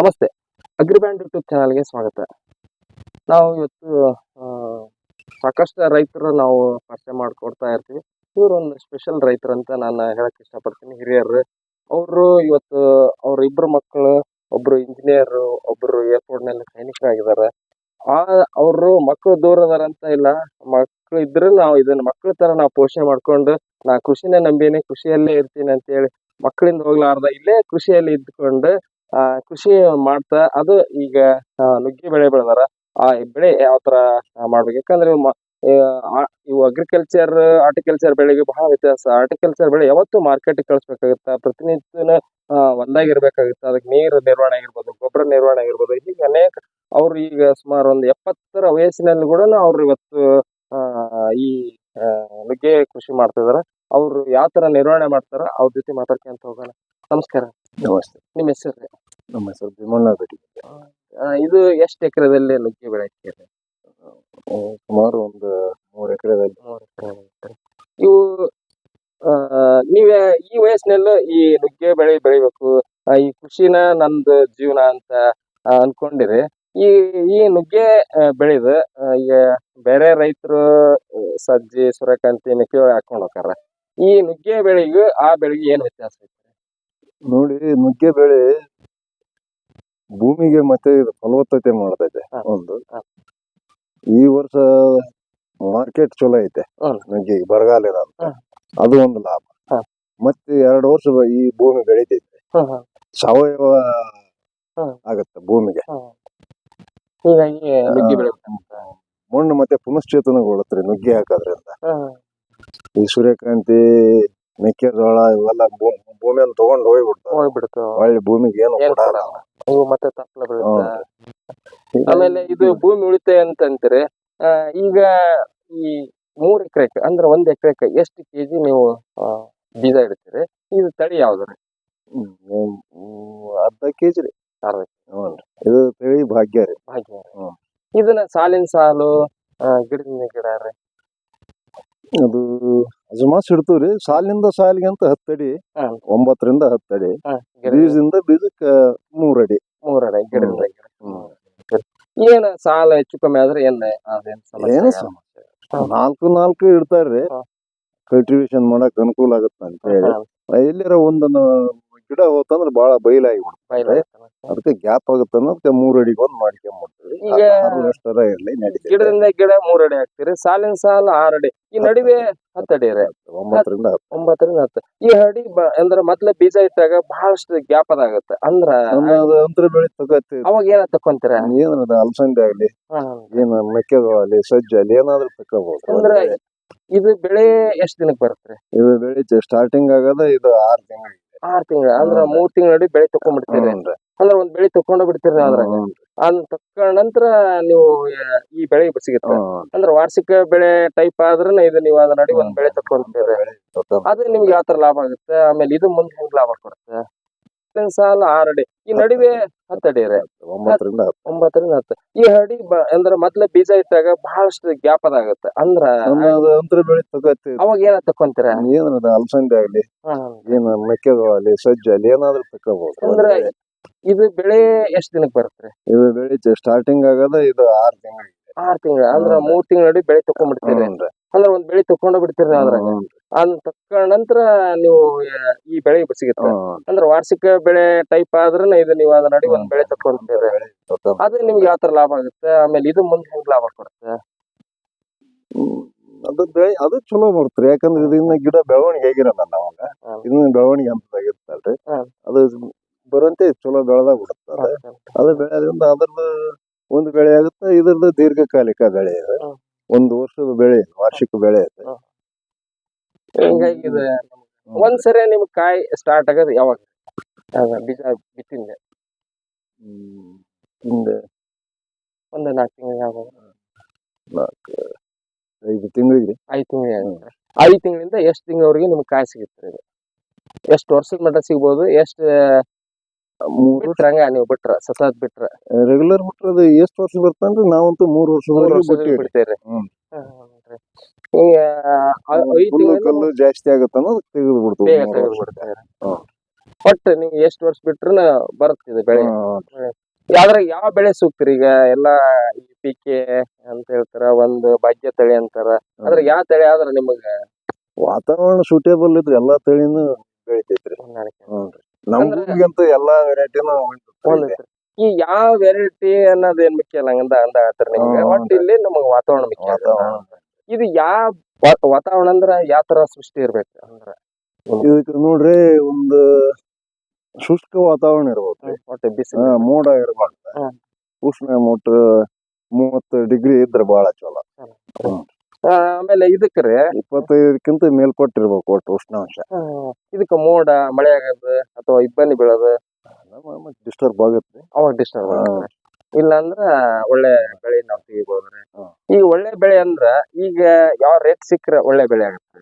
ನಮಸ್ತೆ. ಅಗ್ರಿಬ್ಯಾಂಡ್ ಯೂಟ್ಯೂಬ್ ಚಾನಲ್ಗೆ ಸ್ವಾಗತ. ನಾವು ಇವತ್ತು ಸಾಕಷ್ಟು ರೈತರ ನಾವು ಪರಿಚಯ ಮಾಡಿಕೊಡ್ತಾ ಇರ್ತೀವಿ. ಇವರು ಒಂದು ಸ್ಪೆಷಲ್ ರೈತರು ಅಂತ ನಾನು ಹೇಳಕ್ ಇಷ್ಟಪಡ್ತೀನಿ. ಹಿರಿಯರು. ಅವರು ಇವತ್ತು ಅವ್ರ ಇಬ್ಬರು ಮಕ್ಕಳು, ಒಬ್ರು ಇಂಜಿನಿಯರ್ ಒಬ್ರು ಏರ್ಪೋರ್ಟ್ನಲ್ಲಿ ಸೈನಿಕರಾಗಿದ್ದಾರೆ ಆ, ಅವರು ಮಕ್ಕಳು ದೂರ ಅದಾರ ಅಂತ ಇಲ್ಲ. ಮಕ್ಕಳು ಇದ್ರೆ ನಾವು ಇದನ್ನ ಮಕ್ಕಳ ತರ ನಾವು ಪೋಷಣೆ ಮಾಡ್ಕೊಂಡು, ನಾ ಕೃಷಿನೇ ನಂಬಿನಿ, ಕೃಷಿಯಲ್ಲೇ ಇರ್ತೀನಿ ಅಂತ ಹೇಳಿ ಮಕ್ಕಳಿಂದ ಹೋಗ್ಲಾರ್ದ, ಇಲ್ಲೇ ಕೃಷಿಯಲ್ಲಿ ಇದ್ಕೊಂಡು ಆ, ಕೃಷಿ ಮಾಡ್ತಾ ಅದು ಈಗ ನುಗ್ಗೆ ಬೆಳೆ ಬೆಳೆದಾರ. ಆ ಬೆಳೆ ಯಾವ ತರ ಮಾಡ್ಬೇಕು? ಯಾಕಂದ್ರೆ ಇವು ಅಗ್ರಿಕಲ್ಚರ್ ಆರ್ಟಿಕಲ್ಚರ್ ಬೆಳೆಗೆ ಬಹಳ ವ್ಯತ್ಯಾಸ. ಆರ್ಟಿಕಲ್ಚರ್ ಬೆಳೆ ಯಾವತ್ತು ಮಾರ್ಕೆಟ್ ಕಳಿಸ್ಬೇಕಾಗತ್ತ? ಪ್ರತಿನಿತ್ಯನ ಒಂದಾಗಿರ್ಬೇಕಾಗುತ್ತೆ? ಅದಕ್ಕೆ ನೀರು ನಿರ್ವಹಣೆ ಆಗಿರ್ಬೋದು, ಗೊಬ್ಬರ ನಿರ್ವಹಣೆ ಆಗಿರ್ಬೋದು, ಹೀಗೆ ಅನೇಕ ಅವ್ರು ಈಗ ಸುಮಾರು ಒಂದು ಎಪ್ಪತ್ತರ ವಯಸ್ಸಿನಲ್ಲಿ ಕೂಡ ಅವ್ರು ಇವತ್ತು ಈ ನುಗ್ಗೆ ಕೃಷಿ ಮಾಡ್ತಿದಾರ ಅವ್ರು ಯಾವ ತರ ನಿರ್ವಹಣೆ ಮಾಡ್ತಾರ ಅವ್ರ ಜೊತೆ ಮಾತಾಡ್ಕೊಂತ ಹೋಗೋಣ. ನಮಸ್ಕಾರ. ನಮಸ್ತೆ. ನಿಮ್ಮ ಹೆಸರು? ನಮ್ಮ ಹೆಸರು ಭೀಮಣ್ಣ ಇದು ಎಷ್ಟು ಎಕರೆದಲ್ಲಿ ನುಗ್ಗೆ ಬೆಳೆ ಹಾಕಿರಿ ಸುಮಾರು ಒಂದು ಮೂರು ಎಕರೆದಲ್ಲಿ. ಮೂರು ಎಕರೆ. ಇವು ಆ, ನೀವೇ ಈ ವಯಸ್ಸಿನಲ್ಲೂ ಈ ನುಗ್ಗೆ ಬೆಳೆ ಬೆಳಿಬೇಕು. ಆ, ಈ ಕೃಷಿನ ನಂದು ಜೀವನ ಅಂತ ಆ, ಅನ್ಕೊಂಡಿರಿ. ಈ ಈ ನುಗ್ಗೆ ಆ, ಬೆಳೆದು ಆ, ಈಗ ಬೇರೆ ರೈತರು ಸಜ್ಜಿ ಸೂರ್ಯಕಾಂತಿ ಮೆಕ್ಕೆಜೋಳ ಹಾಕೊಂಡ್ ಹೋಗಾರ ಈ ನುಗ್ಗೆ ಬೆಳೆಗೂ ಆ ಬೆಳೆಗೆ ಏನ್ ವ್ಯತ್ಯಾಸ ಐತಿ ನೋಡಿ ನುಗ್ಗೆ ಬೆಳೆ ಭೂಮಿಗೆ ಮತ್ತೆ ಇದು ಫಲವತ್ತತೆ ಮಾಡ್ತೈತೆ ಹಾ. ಒಂದು ಹಾ. ಈ ವರ್ಷ ಮಾರ್ಕೆಟ್ ಚಲೋ ಐತೆ ನುಗ್ಗೆ ಬರಗಾಲ ಹಾ. ಅದು ಒಂದು ಲಾಭ ಹಾ. ಮತ್ತೆ ಎರಡು ವರ್ಷ ಈ ಭೂಮಿ ಬೆಳಿತೈತೆ ಸಾವಯವ ಆಗುತ್ತೆ ಆಗತ್ತೆ ಭೂಮಿಗೆ ಹ್ಮ್. ಹೀಗಾಗಿ ನುಗ್ಗೆ ಬೆಳೆ ಮಣ್ಣು ಮತ್ತೆ ಪುನಶ್ಚೇತನಗೊಳ್ಳುತ್ತೆ ನುಗ್ಗೆ ಹಾಕೋದ್ರಿಂದ ಈ ಸೂರ್ಯಕಾಂತಿ ಮೆಕ್ಕೆಜೋಳ ಇವೆಲ್ಲ ಭೂಮಿ ಭೂಮಿಯನ್ನು ತಗೊಂಡ್ ಹೋಗ್ಬಿಡ್ತಾವ. ಹೋಗ್ಬಿಡ್ತು ಒಳ್ಳೆ ಭೂಮಿಗೆ ಏನು ಕೊಡಲ್ಲ. ಮತ್ತೆ ತಪ್ಪಲ ಬೀಳುತ್ತೆ ಆಮೇಲೆ ಇದು ಭೂಮಿ ಉಳಿತಾಯ ಅಂತ ಅಂತೀರಿ ಆ, ಈಗ ಈ ಮೂರ್ ಎಕರೆಕ್ ಅಂದ್ರೆ ಒಂದ್ ಎಕರೆಕ್ ಎಷ್ಟು ಕೆಜಿ ನೀವು ಆ, ಬೀಜ ಇಡ್ತೀರಿ? ಇದು ತಳಿ ಯಾವ್ದ್ರಿ ಹ್ಮ್, ಹ್ಮ್, ಹ್ಮ್, ಅರ್ಧ ಕೆಜಿ ರೀ. ಅರ್ಧ. ಇದು ತಳಿ ಭಾಗ್ಯ ರೀ. ಭಾಗ್ಯ ಹ್ಮ್. ಇದನ್ನ ಸಾಲಿನ ಸಾಲು ಆ, ಗಿಡದಿಂದ ಗಿಡ ರೀ. ಅದು ಅಜಮಾಸ್ ಇಡ್ತೀವ್ರಿ ಸಾಲಿನಿಂದ ಸಾಲಿಗೆ ಅಂತ ಹತ್ತಡಿ ಹಾ. ಒಂಬತ್ತರಿಂದ ಹತ್ತಡಿ ಬೀಜದಿಂದ ಬೀಜಕ್ಕ ಮೂರಡಿ ಅಡಿ ಗಿಡದಿಂದ ಗಿಡ ಹ್ಮ್. ಏನ್ ಸಾಲ ಹೆಚ್ಚು ಕಮ್ಮಿ ಆದ್ರೆ ಏನ್ ಅದೇನ್ ಸಮಸ್ಯೆ ಏನು ಆಗಲ್ಲ. ಸಮಸ್ಯೆ ಹಾ. ನಾಲ್ಕು ನಾಲ್ಕು ಇಡ್ತಾರ್ರಿ ಹಾ. ಕಲ್ಟಿವೇಶನ್ ಮಾಡಕ್ ಅನುಕೂಲ ಆಗತ್ತ ಅಂತ ಹೇಳಿ ಎಲ್ಲಿರ ಎಲ್ಲಾರ ಒಂದನ್ನು ಗಿಡ ಹೋತಂದ್ರೆ ಬಾಳ ಬಯಲಾಗಿ ಬಯಲಾಯ್ತಲ್ಲ. ಅದಕ್ಕೆ ಗ್ಯಾಪ್ ಆಗುತ್ತೆ ಅನ್ನೋದಕ್ಕೆ ಮೂರ್ ಅಡಿಗೆ ಒಂದ್ ಮಾಡ್ಕೊಂಡ್ಬಿಡ್ತೀವಿ ಈಗ ಇರ್ಲಿ ಗಿಡದಿಂದ ಗಿಡ ಮೂರ್ ಅಡಿ ಹಾಕ್ತೀರಿ ಸಾಲಿನ ಸಾಲ ಆರ್ ಅಡಿ. ಈ ನಡುವೆ ಹತ್ತಡಿ ರೀ. ಒಂಬತ್ತರಿಂದ ಹತ್ತು. ಒಂಬತ್ತರಿಂದ ಹತ್ತು. ಈ ಅಡಿ ಅಂದ್ರೆ ಮೊದ್ಲ ಬೀಜ ಇಟ್ಟಾಗ ಬಹಳಷ್ಟು ಗ್ಯಾಪ್ ಅದಾಗತ್ತೆ. ಅಂದ್ರ ಅದು ಅಂತರ ಬೆಳೆ ತಗತ್ತೆ ಅವಾಗ ಏನ ತಕೊಂತೀರ ಏನದ ಅಲಸಂದೆ ಆಗ್ಲಿ ಏನ ಮೆಕ್ಕೆಜೋಳ ಆಗ್ಲಿ ಸಜ್ಜೆ ಆಗ್ಲಿ ಏನಾದ್ರೂ ತಕೋಬಹುದು ಅಂದ್ರ ಇದು ಬೆಳೆ ಎಷ್ಟ್ ದಿನಕ್ಕೆ ಬರುತ್ತೆ ಇದು ಬೆಳೆ ಸ್ಟಾರ್ಟಿಂಗ್ ಆಗದ ಇದು ಆರ್ ತಿಂಗಳಿಗೆ ಆರ್ ತಿಂಗಳ. ಅಂದ್ರ ಮೂರ್ ತಿಂಗಳಡಿ ಬೆಳೆ ತಕೊಂಡ್ಬಿಡ್ತೀರಿ ಅಂದ್ರ ಒಂದ್ ಬೆಳೆ ತಕೊಂಡ ಬಿಡ್ತೀರಿ ಅದ್ರಾಗ. ಅದ್ ತಕೊಂಡ ನಂತರ ನೀವು ಈ ಬೆಳೆ ಸಿಗುತ್ತೆ. ಅಂದ್ರೆ ವಾರ್ಷಿಕ ಬೆಳೆ ಟೈಪ್ ಆದ್ರೆ ಇದು ನೀವು ಅದ್ರ ನಡಿ ಒಂದ್ ಬೆಳೆ ತಕೊಂತೀರಿ ಅದು ನಿಮ್ಗೆ ಯಾವ ತರ ಲಾಭ ಆಗುತ್ತೆ? ಆಮೇಲೆ ಇದು ಮುಂದೆ ಹೆಂಗ್ ಲಾಭ ಕೊಡುತ್ತೆ? ಸಾಲ ಆರಡಿ ಈ ನಡುವೆ ಹತ್ತಡಿ ಒಂಬತ್ತರಿಂದ ಹತ್ತು. ಒಂಬತ್ತರಿಂದ ಹತ್ತು. ಈ ಹಡಿ ಅಂದ್ರೆ ಮೊದ್ಲ ಬೀಜ ಇಟ್ಟಾಗ ಬಹಳಷ್ಟು ಗ್ಯಾಪ್ ಅದಾಗತ್ತೆ. ಅಂದ್ರ ಅವಾಗ ಏನ ತಕೊಂತೀರ ಏನಾರ ಅಲಸಂದೆ ಆಗ್ಲಿ ಏನ ಮೆಕ್ಕೆಜೋಳ ಆಗ್ಲಿ ಸಜ್ಜೆ ಆಗ್ಲಿ ಏನಾದ್ರೂ ತಕೋಬಹುದು ಅಂದ್ರ ಇದು ಬೆಳೆ ಎಷ್ಟ್ ದಿನಕ್ ಬರುತ್ತೆ? ಇದು ಬೆಳೆ ಸ್ಟಾರ್ಟಿಂಗ್ ಆಗದ ಇದು ಆರ್ ತಿಂಗಳಿಗೆ ಆರ್ ತಿಂಗಳ ಅಂದ್ರ. ಮೂರ್ ತಿಂಗಳ ನಡಿ ಬೆಳೆ ತಕೊಂಡ್ಬಿಡ್ತೀರಿ ಅಂದ್ರ ಒಂದ್ ಬೆಳೆ ತಕೊಂಡ ಬಿಡ್ತೀರಿ ಅದ್ರಾಗ. ಅದನ್ನ ತಕೊಂಡ ನಂತರ ನೀವು ಈ ಬೆಳೆ ಸಿಗುತ್ತೆ. ಅಂದ್ರ ವಾರ್ಷಿಕ ಬೆಳೆ ಟೈಪ್ ಆದ್ರ ಇದು ನೀವು ಅದ್ರ ನಡಿ ಒಂದ್ ಬೆಳೆ ತಕೊಂತೀರಿ ಅದು ನಿಮ್ಗೆ ಯಾವ ತರ ಲಾಭ ಆಗುತ್ತೆ? ಆಮೇಲೆ ಇದು ಮುಂದೆ ಹೆಂಗ್ ಲಾಭ ಕೊಡುತ್ತೆ? ಅದು ಬೆಳೆ ಅದು ಚಲೋ ಬರ್ತರಿ. ಯಾಕಂದ್ರೆ ಇದನ್ನ ಗಿಡ ಬೆಳವಣಿಗೆ ಆಗಿರಲ್ಲ ನಾವಾಗ. ಇದನ್ನ ಬೆಳವಣಿಗೆ ಹಂತದಾಗಿರ್ತಲ್ರಿ ಹ್ಮ್. ಬರಂತೆ ಚಲೋ ಬೆಳೆದಾಗ ಬಿಡುತ್ತೆ ಅದು ಬೆಳೆಯೋದ್ರಿಂದ ಅದ್ರದ್ದು ಒಂದು ಬೆಳೆ ಆಗುತ್ತೆ ಇದ್ರದ್ದು ದೀರ್ಘಕಾಲಿಕ ಬೆಳೆ ಇದೆ. ಒಂದು ವರ್ಷದ ಬೆಳೆ ಇದು, ವಾರ್ಷಿಕ ಬೆಳೆ ಇದೆ. ಹಿಂಗಾಗಿ ಇದು ಒಂದ್ಸರಿ ನಿಮ್ ಕಾಯಿ ಸ್ಟಾರ್ಟ್ ಆಗೋದು ಯಾವಾಗ? ಬೀಜ ಬಿತ್ತಿಂದೆ. ಹ್ಮ್. ಹಿಂದೆ ಒಂದ್ ನಾಲ್ಕು ತಿಂಗಳಿಗೆ ಆಗುವ ನಾಲ್ಕು ಐದು ತಿಂಗಳಿಗೆ. ಐದು ತಿಂಗಳಿಗೆ ಐದು ತಿಂಗಳಿಂದ ಎಷ್ಟು ತಿಂಗಳವರೆಗೆ ನಿಮ್ಗೆ ಕಾಯಿ ಸಿಗುತ್ತೆ ಇದು? ಎಷ್ಟು ವರ್ಷದ ಮಟ್ಟ ಸಿಗ್ಬೋದು ಎಷ್ಟು ಮೂರು ಹಂಗ ನೀವು ಬಿಟ್ರ ಸತತ್ ಬಿಟ್ರ? ರೆಗ್ಯುಲರ್ ಬಿಟ್ರೆ ಎಷ್ಟು ವರ್ಷ ಬರ್ತಂದ್ರೆ ನಾವಂತೂ ಮೂರು ವರ್ಷದವರೆಗೆ. ಈಗ ಹುಲ್ಲು ತಿಂಗಳು ಕಲ್ಲು ಜಾಸ್ತಿ ಆಗತ್ತ ಅನ್ನೋದು ತೆಗೆದು ಬಿಡ್ತೀವಿ ವರ್ಷ. ಒಟ್ಟು ನೀವು ಎಷ್ಟು ವರ್ಷ ಬಿಟ್ರು ಬರುತ್ತಿದೆ ಬೆಳೆ. ಯಾವ್ದ್ರ ಯಾವ ಬೆಳೆ ಸೂಕ್ತ ರೀ ಈಗ? ಎಲ್ಲಾ ಪಿ ಪಿಕೆ ಅಂತ ಹೇಳ್ತಾರ ಒಂದ್ ಭಾಗ್ಯ ತಳಿ ಅಂತಾರ. ಅದ್ರ ಯಾವ ತಳಿ ಆದ್ರ ನಿಮಗ? ವಾತಾವರಣ ಸೂಟೇಬಲ್ ಇದ್ರೆ ಎಲ್ಲಾ ತಳಿನೂ ಬೆಳಿತೈತ್ರಿ. ಹೊಂದಾಣಿಕೆ? ಹ್ಞೂನ್ರಿ ನಮ್ ಎಲ್ಲಾ ವೆರೈಟಿನೂ ಒಂದೈತ್ರಿ. ಈ ಯಾವ ವೆರೈಟಿ ಅನ್ನೋದ್ ಏನ್ ಮುಖ್ಯ ಅಲ್ಲ ಹಂಗಂದ ಅಂದ ಹೇಳ್ತಾರ ನಿಮ್ಗೆ? ಹ್ಮ್. ಒಟ್ಟು ಇಲ್ಲಿ ನಮಗ್ ವಾತಾವರಣ ಮುಖ್ಯ ವಾತಾವರಣ. ಇದು ಯಾವ ವಾ- ವಾತಾವರಣ ಅಂದ್ರ ಯಾವ ತರ ಸೃಷ್ಟಿ ಇರ್ಬೇಕು ಅಂದ್ರ? ಇದಕ್ಕೆ ನೋಡ್ರಿ ಒಂದು ಶುಷ್ಕ ವಾತಾವರಣ ಇರ್ಬೇಕು ಒಟ್ಟು ಬಿಸಿಲು ಮೋಡ ಇರ್ಬಾರ್ದು. ಹ್ಮ್. ಉಷ್ಣ ಮುಟ್ಟ ಮೂವತ್ತು ಡಿಗ್ರಿ ಇದ್ರೆ ಬಹಳ ಚಲೋ. ಆಮೇಲೆ ಇದಕ್ಕೆ ಇಪ್ಪತ್ತೈದಕ್ಕಿಂತ ಮೇಲ್ಪಟ್ಟಿರ್ಬೇಕು ಒಟ್ಟು ಉಷ್ಣಾಂಶ. ಇದಕ್ಕ ಮೋಡ ಮಳೆ ಆಗೋದು ಅಥವಾ ಇಬ್ಬನಿ ಬೀಳೋದು ಡಿಸ್ಟರ್ಬ್ ಆಗುತ್ತೆ. ಅವಾಗ ಡಿಸ್ಟರ್ಬ್ ಇಲ್ಲಾಂದ್ರ ಇಲ್ಲ ಅಂದ್ರ ಒಳ್ಳೆ ಬೆಳೆ ನಾವು ತೆಗಿಬಹುದ್ರಿ. ಈಗ ಒಳ್ಳೆ ಬೆಳೆ ಅಂದ್ರ ಈಗ ಯಾವ ರೇಟ್ ಸಿಕ್ಕರೆ ಒಳ್ಳೆ ಬೆಳೆ ಆಗುತ್ತೆ.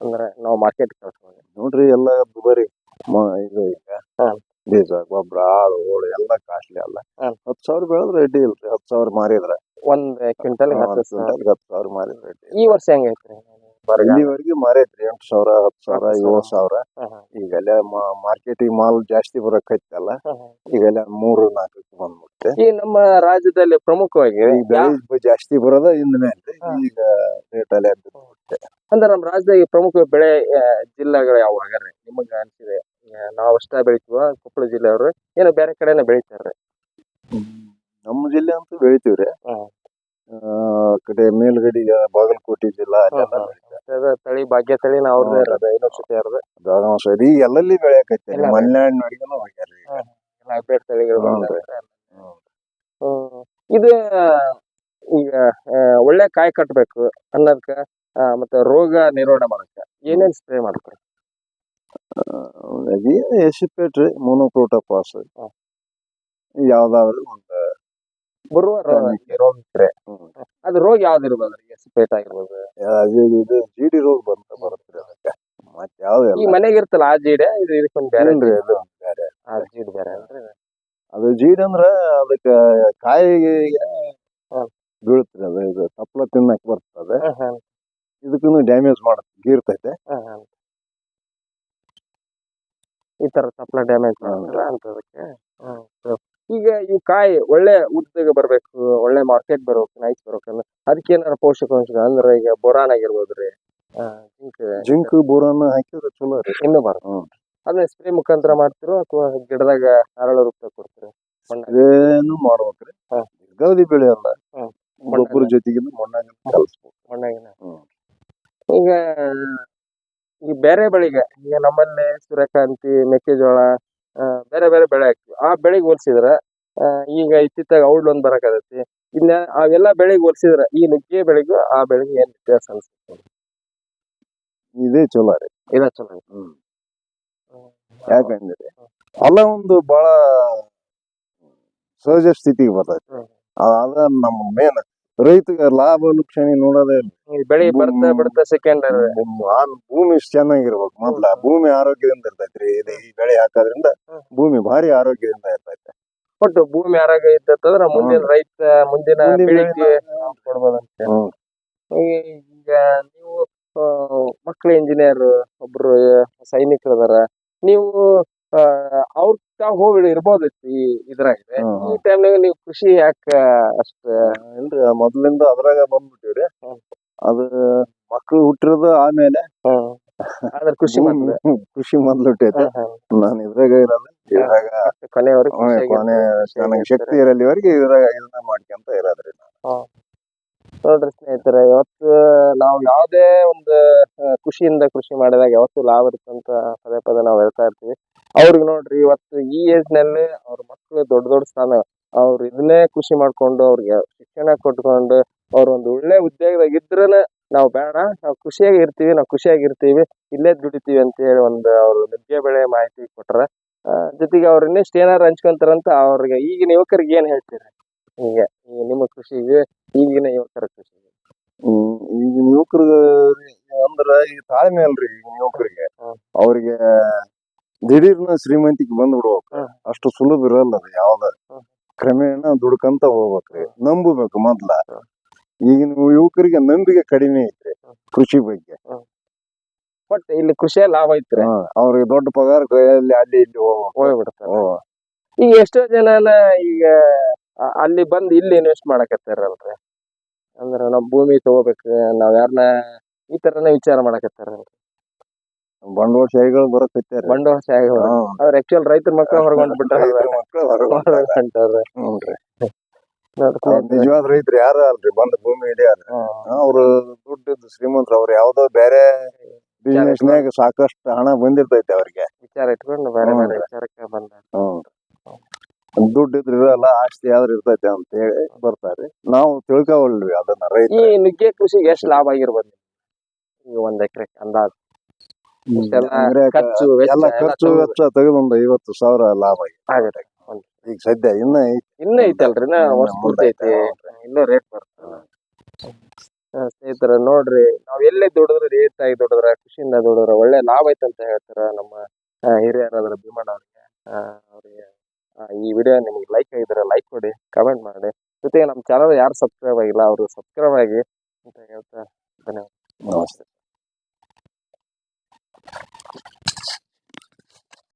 ಅಂದ್ರೆ ನಾವು ಮಾರ್ಕೆಟ್ ಕಳ್ಸ್ಕೊಂಡ್ವಿ ನೋಡ್ರಿ ಎಲ್ಲ ದುಬಾರಿ ಇದು ಈಗ. ಬೀಜ ಗೊಬ್ಬರ ಆಳು ಹೋಳು ಎಲ್ಲ ಕಾಸ್ಟ್ಲಿ ಅಲ್ಲ. ಹ್ಮ್. ಹತ್ತು ಸಾವಿರ ಬೆಳೆದ್ರೆ ಅಡ್ಡಿ ಇಲ್ರಿ ಹತ್ತು ಸಾವಿರ ಮಾರಿದ್ರೆ. ಒಂದ್ ಕ್ವಿಂಟಲ್ ಹತ್ತು ಕ್ವಿಂಟಲ್ ಹತ್ತು ಸಾವಿರ ಮಾರಿದ್ರೆ ಅಡ್ಡಿ ಈ ವರ್ಷ ಹೆಂಗ್ ಐತ್ರಿ? ಇಲ್ಲಿವರೆಗೆ ಮಾರೈತ್ರಿ ಎಂಟು ಸಾವಿರ ಹತ್ತು ಸಾವಿರ ಹತ್ತು ಏಳು ಸಾವಿರ. ಹ್ಮ್, ಹ್ಮ್, ಈಗೆಲ್ಲ ಮಾರ್ಕೆಟಿಗೆ ಮಾಲ್ ಜಾಸ್ತಿ ಬರಕೈತಲ್ಲ ಹ್ಮ್. ಈಗೆಲ್ಲ ಮೂರು ನಾಲ್ಕು ಬಂದ್ಬಿಡುತ್ತೆ ಈ ನಮ್ಮ ರಾಜ್ಯದಲ್ಲಿ ಪ್ರಮುಖವಾಗಿ ಈಗ ಬೆಳೆ ಜಾಸ್ತಿ ಬರೋದ ಇಂದ ಮೇಲೆ ಹಾ. ಈಗ ರೇಟ್ ಅಲ್ಲಿ ಅಂದ್ರೆ ನಮ್ಮ ರಾಜ್ಯದಾಗ ಪ್ರಮುಖ ಬೆಳೆ ಆ, ಜಿಲ್ಲೆಗಳು ಯಾವ ನಿಮಗ ಅನ್ಸಿದೆ? ನಾವ್ ಅಷ್ಟೇ ಬೆಳಿತೀವ ಕೊಪ್ಪಳ ಜಿಲ್ಲೆಯವರು ಏನೋ ಬೇರೆ ಕಡೆನ ಬೆಳಿತಾರೆ ನಮ್ಮ ಜಿಲ್ಲೆ ಅಂತೂ ಬೆಳಿತೀವ್ರಿ ರೀ ಆ ಕಡೆ ಮೇಲ್ಗಡಿಗೆ ಬಾಗಲಕೋಟೆ ಜಿಲ್ಲಾ ಅಲ್ಲೆಲ್ಲ. ಅದ ತಳಿ ಭಾಗ್ಯ ತಳಿ ನಾವು ಹ್ಮ್. ಇರೋದು ಯೂನಿವರ್ಸಿಟಿ ಅವ್ರದ್ದು ಸೈಡ್ ಈಗ ಎಲ್ಲೆಲ್ಲಿ ಬೆಳೆಯಕೈತೆ ಎಲ್ಲ ಹೋಗ್ಯಾರ. ಹೈಬ್ರಿಡ್ ತಳಿಗಳು ಹ್ಮ್. ಬಂದಾವೆ. ಹ್ಮ್. ಹ್ಮ್. ಇದು ಈಗ ಆ, ಒಳ್ಳೆ ಕಾಯಿ ಕಟ್ಟಬೇಕು ಅನ್ನೋದಕ್ಕ ಆ, ಮತ್ತೆ ರೋಗ ನಿರ್ವಹಣೆ ಮಾಡಕ್ಕೆ ಏನೇನ್ ಸ್ಪ್ರೇ ಮಾಡ್ತಾರೆ ಏನು ಎಸಿಪೇಟ್ರಿ ಮೊನೋಕ್ರೋಟೋಪಾಸ್ ಪಾಸ್ ಯಾವ್ದಾದ್ರು ಒಂದು ಬರುವ ರೋ-. ರೋಗ ಹ್ಮ್. ಅದು ರೋಗ ಯಾವ್ದು ಇರ್ಬೋದ್ರಿ ಎಸಿಪೇಟ್ ಆಗಿರ್ಬೋದು ಅದು ಇದು ಜಿಡಿ ರೋಗ ಬಂತ ಬರುತ್ತೆ ಅದಕ್ಕೆ. ಮತ್ತೆ ಯಾವ್ದು ಈ ಮನೆಗೆ ಇರ್ತಲ್ಲ ಆ ಜೀಡೆ ಇದು ಇದಕ್ಕೊಂದು ಬೇರೆ ರೀ ಅದು ಬೇರೆ. ಆ ಜೀಡ್ ಬೇರೆ ಅಂದ್ರೆ ಅದು ಜೀಡ್ ಅಂದ್ರ ಅದಕ್ಕೆ ಕಾಯಿಗೆ ಬೀಳುತ್ತೆ ಬೀಳುತ್ರಿ ಅದು ಇದು ತಪ್ಪಲ ತಿನ್ನಕ್ ಬರ್ತದೆ. ಇದಕ್ಕೂ ಡ್ಯಾಮೇಜ್ ಮಾಡುತ್ತೆ ಗೀರ್ತೈತೆ. ಈ ತರ ತಪ್ಪಲ ಡ್ಯಾಮೇಜ್ ಅಂತದಕ್ಕೆ. ಈಗ ಈ ಕಾಯಿ ಒಳ್ಳೆ ಉದ್ದಗ ಬರ್ಬೇಕು ಒಳ್ಳೆ ಮಾರ್ಕೆಟ್ ಬರ್ಬೇಕು ನೈಸ್ ಬರ್ಬೇಕು ಅದಕ್ಕೆ ಏನಾರ ಪೋಷಕಾಂಶ ಅಂದ್ರೆ ಈಗ ಬೋರಾನ್ ಆಗಿರ್ಬೋದು ರೀ ಜಿಂಕ್ ಜಿಂಕ್ ಬೋರಾನ್ ಹಾಕಿದ್ರೆ ಚಲೋ ರೀ. ಇನ್ನೂ ಬರ್ತದೆ. ಅದನ್ನ ಸ್ಪ್ರೇ ಮುಖಾಂತರ ಮಾಡ್ತಿರೋ ಅಥವಾ ಗಿಡದಾಗ ಅರಳು ರೂಪ ಕೊಡ್ತೀರಿ? ಏನು ಮಾಡ್ಬೇಕ್ರಿ. ಗೌದಿ ಬೆಳೆ ಅಲ್ಲ. ಒಬ್ಬರ ಗೊಬ್ಬರ ಜೊತೆಗೆ ಮಣ್ಣಾಗ. ಕಲಿಸ್ಬೇಕು ಮಣ್ಣಾಗಿನ. ಈಗ ಈ ಬೇರೆ ಬೆಳೆಗೆ ಈಗ ನಮ್ಮಲ್ಲಿ ಸೂರ್ಯಕಾಂತಿ ಮೆಕ್ಕೆಜೋಳ ಆ, ಬೇರೆ ಬೇರೆ ಬೆಳೆ ಹಾಕ್ತಿವಿ. ಆ ಬೆಳೆಗೆ ಹೋಲಿಸಿದ್ರೆ ಈಗ ಇತ್ತಿತ್ತಾಗ ಔಡ್ ಒಂದ್ ಬರಕತ್ತೈತಿ ಇನ್ನ ಅವೆಲ್ಲ ಬೆಳೆಗೆ ಹೋಲಿಸಿದ್ರೆ ಈ ನುಗ್ಗೆ ಬೆಳೆಗೂ ಆ ಬೆಳೆಗೆ ಏನ್ ವ್ಯತ್ಯಾಸ ಅನ್ಸುತ್ತೆ? ಇದೇ ಚಲೋ ರೀ. ಇದ ಚಲೋ ಐತಿ. ಹ್ಮ್. ಯಾಕಂದ್ರೆ ಹೊಲ ಒಂದು ಬಹಳ ಸಹಜ ಸ್ಥಿತಿಗೆ ಬರ್ತೈತಿ. ಹ್ಮ್. ಅದ ನಮ್ಮ ಮೇನ್ ರೈತಗ ಲಾಭ ಲಕ್ಷಣಿ ನೋಡೋದೇ ಇಲ್ಲ. ಬೆಳೆ ಬರ್ತಾ ಭೂಮಿ- ಬಿಡ್ತಾ ಸೆಕೆಂಡ್ ಭೂಮಿ- ಆ ಭೂಮಿ ಇಷ್ಟ್ ಚೆನ್ನಾಗಿರ್ಬೇಕು. ಮೊದ್ಲ ಭೂಮಿ ಆರೋಗ್ಯದಿಂದ ಇರ್ತೈತ್ರಿ. ಇದು ಈ ಬೆಳೆ ಹಾಕೋದ್ರಿಂದ ಭೂಮಿ ಭಾರಿ ಆರೋಗ್ಯದಿಂದ ಇರ್ತೈತೆ. ಒಟ್ಟು ಭೂಮಿ ಆರೋಗ್ಯ ಇತ್ತಂದ್ರ ಮುಂದಿನ ರೈತ ಮುಂದಿನ ಮುಂದಿನ ಪೀಳಿಗೆ ಕೊಡ್ಬೋದಂತೆ. ಹ್ಮ್. ಈಗ ನೀವು ಮಕ್ಕಳ ಇಂಜಿನಿಯರ್ ಒಬ್ರು ಸೈನಿಕರು ಅದಾರ. ನೀವು ಅವ್ರ ತಾವ್ ಹೋಗಿ ಇರ್ಬೋದಿತ್ತು ಈ ಇದ್ರಾಗ. ಹ್ಮ್, ಈ ಟೈಮ್ ಟೈಮ್ನಾಗ ನೀವು ಕೃಷಿ ಯಾಕ ಅಷ್ಟ ಇಲ್ರಿ ಮೊದ್ಲಿಂದ ಅದ್ರಾಗ ಬಂದ್ಬಿಟ್ಟಿವ್ರಿ. ಹ್ಮ್. ಅದು ಮಕ್ಳು ಹುಟ್ಟಿರೋದು ಆಮೇಲೆ ಅದ್ರ ಕೃಷಿ ಭೂಮಿ- ಕೃಷಿ ಮೊದ್ಲು ಹುಟ್ಟೈತೆ. ನಾನು ಇದ್ರಾಗ ಇರಲ್ಲ. ಇದ್ರಾಗ ಕೊನೆಯವರೆಗೆ ಕೊನೆ ನನಗೆ ಶಕ್ತಿ ಇರಲ್ಲಿವರೆಗೆ ಇದ್ರಾಗ ಇದನ್ನ ಮಾಡ್ಕೊಂತ ಇರೋದ್ರಿ ನಾನು. ನೋಡ್ರಿ ಸ್ನೇಹಿತರೆ, ಇವತ್ತು ನಾವು ಯಾವುದೇ ಒಂದು ಖುಷಿಯಿಂದ ಕೃಷಿ ಮಾಡಿದಾಗ ಯಾವತ್ತು ಲಾಭ ಇರುತ್ತಂತ ಪದೇ ಪದೇ ನಾವು ಹೇಳ್ತಾ ಇರ್ತೀವಿ. ಅವ್ರಿಗೆ ನೋಡ್ರಿ, ಇವತ್ತು ಈ ಏಜ್ನಲ್ಲಿ ಅವ್ರ ಮಕ್ಕಳು ದೊಡ್ಡ ದೊಡ್ಡ ಸ್ಥಾನ. ಅವ್ರು ಇದನ್ನೇ ಕೃಷಿ ಮಾಡ್ಕೊಂಡು ಅವ್ರಿಗೆ ಶಿಕ್ಷಣ ಕೊಟ್ಕೊಂಡು ಅವ್ರ ಒಂದು ಒಳ್ಳೆ ಉದ್ಯೋಗದಾಗ ಇದ್ರನ ನಾವು ಬೇಡ. ನಾವು ಖುಷಿಯಾಗಿ ಇರ್ತೀವಿ, ನಾವು ಖುಷಿಯಾಗಿ ಇರ್ತೀವಿ. ಇಲ್ಲೇ ದುಡಿತೀವಿ ಅಂತ ಹೇಳಿ ಒಂದು ಅವ್ರು ನುಗ್ಗೆ ಬೆಳೆ ಮಾಹಿತಿ ಕೊಟ್ರ ಜೊತೆಗೆ ಅವ್ರು ಇನ್ನಿಷ್ಟು ಏನಾರು ಹಂಚ್ಕೊಂತಾರಂತ ಅವ್ರಿಗೆ ಈಗಿನ ಯುವಕರಿಗೆ ಏನ್ ಹೇಳ್ತೀರಿ? ಈಗ ನಿಮ್ಮ ಕೃಷಿಗೆ ಈಗಿನ ಯುವಕರ ಕೃಷಿಗೆ? ಹ್ಮ್, ಈಗ ಯುವಕರಿಗೆ ಅಂದ್ರ ಈಗ ತಾಳ್ಮೆ ಅಲ್ರಿ ಈಗ ಯುವಕರಿಗೆ. ಅವ್ರಿಗೆ ದಿಢೀರ್ನ ಶ್ರೀಮಂತಿಗೆ ಬಂದ್ ಬಿಡ್ಬೇಕ. ಅಷ್ಟು ಸುಲಭ ಇರಲ್ಲ ಅದು ಯಾವ್ದ. ಕ್ರಮೇಣ ದುಡ್ಕಂತ ಹೋಗ್ಬೇಕ್ರಿ ನಂಬಬೇಕು ಮೊದ್ಲ. ಈಗಿನ ಯುವಕರಿಗೆ ನಂಬಿಕೆ ಕಡಿಮೆ ಐತ್ರಿ ಕೃಷಿ ಬಗ್ಗೆ. ಬಟ್ ಇಲ್ಲಿ ಕೃಷಿಯ ಲಾಭ ಐತ್ರಿ. ಅವ್ರಿಗೆ ದೊಡ್ಡ ಪಗಾರ ಕೈಯಲ್ಲಿ ಅಲ್ಲಿ ಇಲ್ಲಿ ಹೋಗ್ಬೇಕು. ಹೋಗ್ಬಿಡ್ತಾರ. ಈಗ ಎಷ್ಟೋ ಜನನ ಈಗ ಅ- ಅಲ್ಲಿ ಬಂದ್ ಇಲ್ಲಿ ಇನ್ವೆಸ್ಟ್ ಮಾಡಕತ್ತಾರಲ್ರಿ ಅಂದ್ರೆ ನಾವ್ ಭೂಮಿ ತಗೋಬೇಕು ನಾವ್ ಯಾರನ್ನ ಈ ತರನೇ ವಿಚಾರ ಮಾಡಕತ್ತಾರಲ್ರಿ ಬಂಡವಾಳ ಶಾಹಿಗಳು ಹತ್ತಾರ. ಬಂಡವಾಳ ಶಾಹಿ ಅವ್ರ ಆಕ್ಚುಲ್ ರೈತರ ಮಕ್ಕಳ ಹೊರಗೊಂಡ್ ಬಿಟ್ಟಾರ ಹ್ಞೂನ್ರಿ ನಿಜವಾದ ರೈತರು ಯಾರು ಅಲ್ರಿ ಬಂದ ಭೂಮಿ ಹಿಡಿಯಾರ ಅವ್ರು ದುಡ್ಡಿದ್ದು ಶ್ರೀಮಂತರು ಅವ್ರು ಯಾವ್ದೋ ಬೇರೆ ಬಿಸ್ನೆಸ್ ನಾಗ ಸಾಕಷ್ಟು ಹಣ ಬಂದಿರ್ತೈತಿ ಅವ್ರಿಗೆ. ವಿಚಾರ ಇಟ್ಕೊಂಡು ಬೇರೆ ಬೇರೆ ಹ್ಞೂ. ವಿಚಾರಕ್ಕೆ ಬಂದ ದುಡ್ಡು ಇದ್ರೆ ಇರಲ್ಲ ಆಸ್ತಿ ಆದ್ರೆ ಇರ್ತೈತೆ ಅಂತ ಹೇಳಿ ಬರ್ತಾರೆ. ನಾವು ತಿಳ್ಕೊವಲ್ವಿ ಅದನ್ನ ರೈತ ಈ ನುಗ್ಗೆ ಕೃಷಿಗೆ ಎಷ್ಟ್ ಲಾಭ ಆಗಿರ್ಬೋದು ಈಗ ಒಂದ್ ಎಕರೆ ಅಂದಾಜ್. ಇಷ್ಟೆಲ್ಲ ಅಂದ್ರೆ ಖರ್ಚು ವೆಚ್ಚ ಎಲ್ಲ ಎಲ್ಲ ಖರ್ಚು ವೆಚ್ಚ ತೆಗೆದು ಒಂದು ಐವತ್ತು ಸಾವಿರ ಲಾಭ ಆಗಿದೆ. ಆಗತ್ತೆ. ಈಗ ಸದ್ಯ ಇನ್ನ ಇನ್ನ ಇನ್ನೂ ಐತಲ್ರಿ ಇನ್ನ ಇನ್ನ ವರ್ಷ ಪೂರ್ತಿ ಐತಿ. ಇನ್ನೂ ರೇಟ್ ಬರ್ತದೆ ಸ್ನೇಹಿತರ ನೋಡ್ರಿ ನಾವ್ ಎಲ್ಲಿ ದುಡಿದ್ರೆ ರೇತಾಗಿ ದುಡಿದ್ರ ಕೃಷಿಯಿಂದ ದುಡಿದ್ರ ಒಳ್ಳೆ ಲಾಭ ಐತಂತ ಹೇಳ್ತಾರ ನಮ್ಮ ಆ, ಹಿರಿಯರಾದ್ರ ಭೀಮಣ್ಣ ಅವ್ರಿಗೆ? ಆ, ಅವ್ರಿಗೆ ಈ ವಿಡಿಯೋ ನಿಮಗೆ ಲೈಕ್ ಆಗಿದ್ರೆ ಲೈಕ್ ಕೊಡಿ ಕಮೆಂಟ್ ಮಾಡಿ. ಜೊತೆಗೆ ನಮ್ಮ ಚಾನಲ್ ಯಾರು ಸಬ್ಸ್ಕ್ರೈಬ್ ಆಗಿಲ್ಲ, ಅವರು ಸಬ್ಸ್ಕ್ರೈಬ್ ಆಗಿ ಅಂತ ಹೇಳ್ತಾ, ಧನ್ಯವಾದ. ನಮಸ್ತೆ.